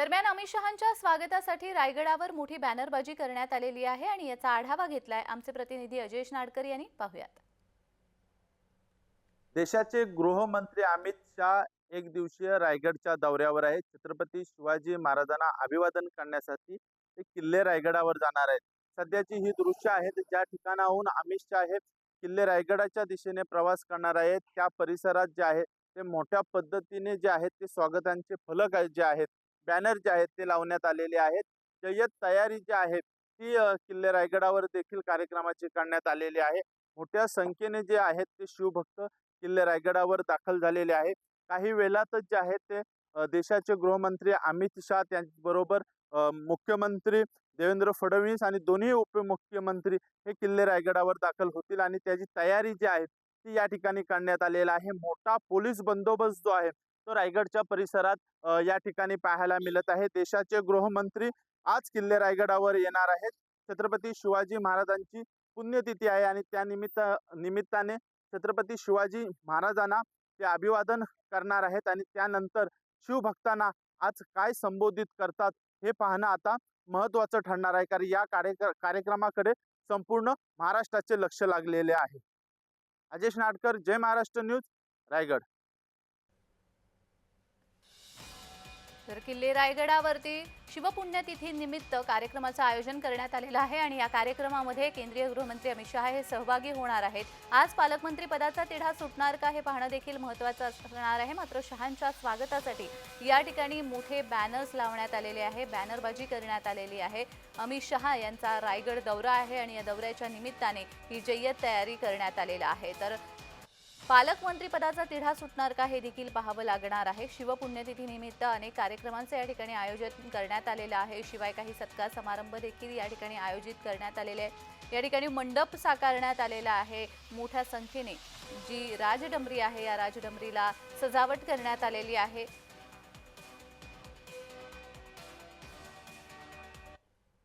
दरम्यान अमित शहांच्या स्वागतासाठी रायगडावर मोठी बॅनरबाजी करण्यात आलेली आहे आणि याचा आढावा घेतलाय आमचे प्रतिनिधी अजेश नाडकर यांनी. पाहूयात. देशाचे गृहमंत्री अमित शहा एक दिवसीय रायगडच्या दौऱ्यावर आहेत. छत्रपती शिवाजी महाराजांना अभिवादन करण्यासाठी ते किल्ले रायगडावर जाणार आहेत. सध्याची ही दृश्य आहेत ज्या ठिकाणाहून अमित शहा हे किल्ले रायगडाच्या दिशेने प्रवास करणार आहेत. त्या परिसरात जे आहे ते मोठ्या पद्धतीने जे आहेत ते स्वागतांचे फलक आहेत जे आहेत बॅनर जे आहेत ते लावण्यात आलेले आहेत. जय्यत तयारी जी आहे ती किल्ले रायगडावर देखील कार्यक्रमाची करण्यात आलेली आहे. मोठ्या संख्येने जे आहेत ते शिवभक्त किल्ले रायगडावर दाखल झालेले आहे. काही वेळातच जे आहेत ते देशाचे गृहमंत्री अमित शाह त्यांच्याबरोबर मुख्यमंत्री देवेंद्र फडणवीस आणि दोन्ही उपमुख्यमंत्री हे किल्ले रायगडावर दाखल होतील आणि त्याची तयारी जी आहे ती या ठिकाणी करण्यात आलेला आहे. मोठा पोलीस बंदोबस्त जो आहे तो रायगडच्या परिसरात या ठिकाणी पाहायला मिळत आहे. देशाचे गृहमंत्री आज किल्ले रायगडावर येणार आहेत. छत्रपती शिवाजी महाराजांची पुण्यतिथी आहे आणि त्या निमित्त निमित्ताने छत्रपती शिवाजी महाराजांना ते अभिवादन करणार आहेत आणि त्यानंतर शिवभक्तांना आज काय संबोधित करतात हे पाहणं आता महत्वाचं ठरणार आहे. कारण या कार्य कार्यक्रमाकडे संपूर्ण महाराष्ट्राचे लक्ष लागलेले आहे. अजेश नाटकर जय महाराष्ट्र न्यूज रायगड. तर किल्ले रायगडावरती शिवपुण्यतिथी निमित्त कार्यक्रमाचं आयोजन करण्यात आलेलं आहे आणि या कार्यक्रमामध्ये केंद्रीय गृहमंत्री अमित शहा हे सहभागी होणार आहेत. आज पालकमंत्री पदाचा तिढा सुटणार का हे पाहणं देखील महत्त्वाचं असणार आहे. मात्र शहांच्या स्वागतासाठी या ठिकाणी मोठे बॅनर्स लावण्यात आलेले आहे. बॅनरबाजी करण्यात आलेली आहे. अमित शहा यांचा रायगड दौरा आहे आणि या दौऱ्याच्या निमित्ताने ही जय्यत तयारी करण्यात आलेला आहे. तर पालकमंत्री पदाचा तिढा सुटणार का हे देखील पाहावं लागणार आहे. शिवपुण्यतिथीनिमित्त अनेक कार्यक्रमांचे या ठिकाणी आयोजन करण्यात आलेलं आहे. शिवाय काही सत्कार समारंभ देखील या ठिकाणी आयोजित करण्यात आलेले आहे या ठिकाणी मंडप साकारण्यात आलेला आहे. मोठ्या संख्येने जी राजडंबरी आहे या राजडंबरीला सजावट करण्यात आलेली आहे.